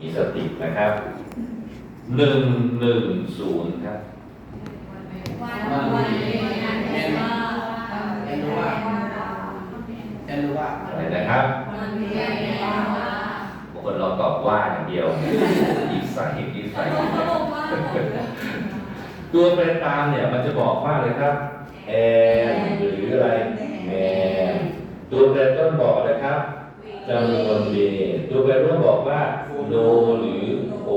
มีสตินะครับหนึ่งหนึ่งศูนย์ครับวันนี้เรียนว่าเรียนว่าเรียนว่าอะไรนะครับบางคนเราตอบว่าอย่างเดียวอีกสาเหตุอีกสาเหตุตัวแปรตามเนี่ยมันจะบอกว่าเลยครับแอนหรืออะไรแมนตัวแปรต้นบอกนะครับจำนวนเดตัวแปรร่วมบอกว่า โนหรือโค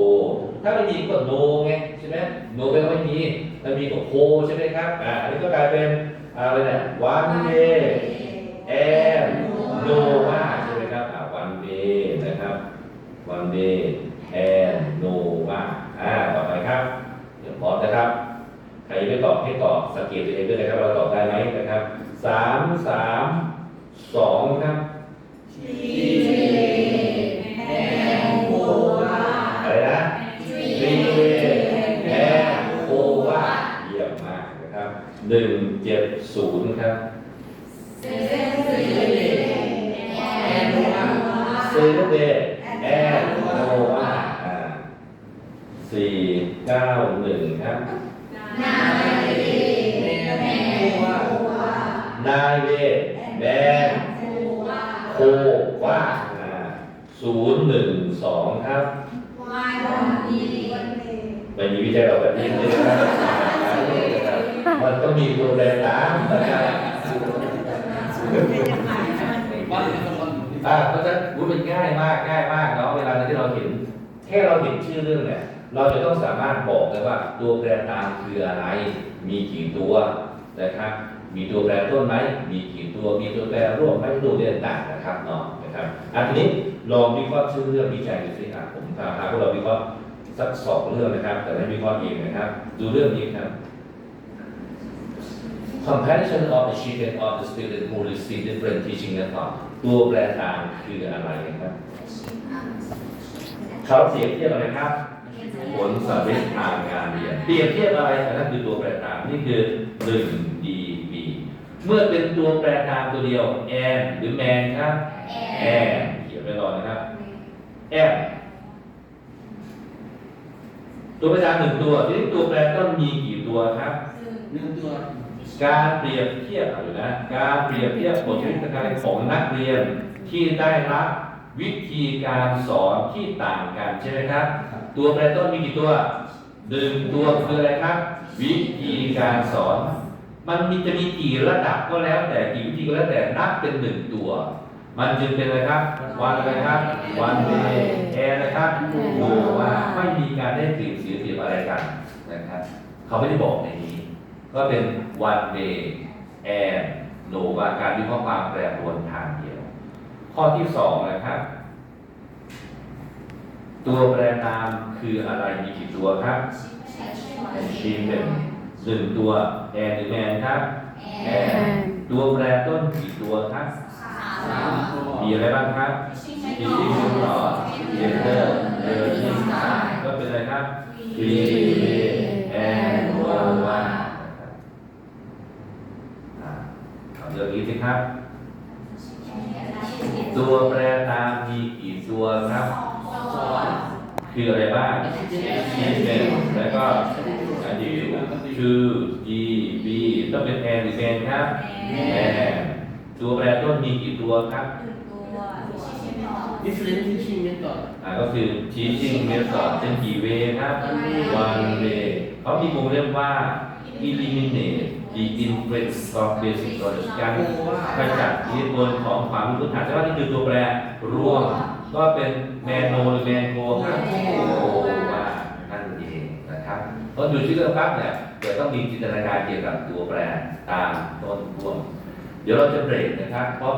ถ้าไม่มีก็โนไงใช่ไหมโนแปลว่าไม่มีถ้ามีก็โคใช่ไหมครับอ่าอันนี้ก็กลายเป็นอะไรเนี่ยวันเดแอนโนวาใช่ไหมครับวันเดย์นะครับวันเดย์แอนโนวาอ่าต่อไปครับเดี๋ยวพร้อมนะครับใครไม่ตอบให้ตอบสังเกตตัวเองด้วยนะครับเราตอบได้ไหมนะครับสามสามสองครับ หนึ่งเจ็ดศูนย์ครับเรียนรู้ว่าเซเดแอนโนอาอ่าสี่เก้าหนึ่งครับเรียนรู้ว่านายเวแบนโคว่าอ่าศูนย์หนึ่งสองครับไม่มีวิจัยเราแบบนี้เลยนะครับ มันต้องมีตัวแปรตามนะครับวันนี้เป็นคนอ่าเพราะฉะนั้นมันง่ายมากง่ายมากเนาะเวลาที่เราเห็น แค่เราเห็นชื่อเรื่องเนี่ยเราจะต้องสามารถบอกเลยว่าตัวแปรตามคืออะไร มีกี่ตัวนะครับมีตัวแปรต้นไหม มีกี่ตัว มีตัวแปรร่วมไหมตัวเรียนต่างนะครับเนาะนะครับอันนี้ลองวิเคราะห์ชื่อเรื่องวิจัยดูสิครับผมพาพาพวกเราวิเคราะห์สักสองเรื่องนะครับ แต่ไม่วิเคราะห์เองนะครับ ดูเรื่องนี้ครับ Comparison of achievement of the student who receive different teaching method ตัวแปรตามคืออะไรครับเขาเปรียบเทียบอะไรครับ ผลสำเร็จทางการเรียนเปรียบเทียบอะไรอันนั้นคือตัวแปรตามนี่คือ1 dB เมื่อเป็นตัวแปรตามตัวเดียว n หรือ man ครับ n เขียนไปก่อนนะครับ m ตัวแปรตามหนึ่งตัวทีนี้ตัวแปรต้นมีกี่ตัวครับหนึ่งตัว การเปรียบเทียบอยู่นะการเปรียบเทียบผลวิชาการของนักเรียนที่ได้รับวิธีการสอนที่ต่างกันใช่ไหมครับ ตัวแปรต้นมีกี่ตัวหนึ่งตัวคืออะไรครับ วิธีการสอน มันมีจะมีกี่ระดับก็แล้วแต่กี่วิธีก็แล้วแต่นับเป็นหนึ่งตัว มันจึงเป็นอะไรครับ วันอะไรครับ วันเดย์แอร์นะครับโนว่าไม่มีการได้กลิ่นเสียเสียอะไรกันนะครับ เขาไม่ได้บอกในนี้ ก็เป็น one day and no ว่าการวิเคราะห์ความแปรปรวนทางเดียว ข้อที่สองนะครับ ตัวแปรตามคืออะไรมีกี่ตัวครับ achievement หนึ่งตัว and หรือ man ครับ and ตัวแปรต้นกี่ตัวครับสามตัวมีอะไรบ้างครับ teaching method leader learning time ก็เป็นอะไรครับ three and one อ่า เอาเรื่องนี้สิครับ ตัวแปรตามมีกี่ตัวครับ คืออะไรบ้างชีเป็นแล้วก็อดีต two d b ต้องเป็นแอนหรือแอนครับแอนตัวแปรต้นมีกี่ตัวครับ different teaching method อ่าก็คือ teaching method เป็นกี่เวครับ one way เขามีวงเล็บว่า eliminate the influence of basic knowledge การขจัดอิทธิพลของความรู้พื้นฐานแต่ว่านี่คือตัวแปรร่วม ก็เป็นแมนโนหรือแมนโคครับโอว่านั่นเองนะครับเพราะอยู่ที่เรื่องปั๊บเนี่ยเดี๋ยวต้องมีจินตนาการเกี่ยวกับตัวแปรตามต้นร่วมเดี๋ยวเราจะเบรกนะครับเพราะ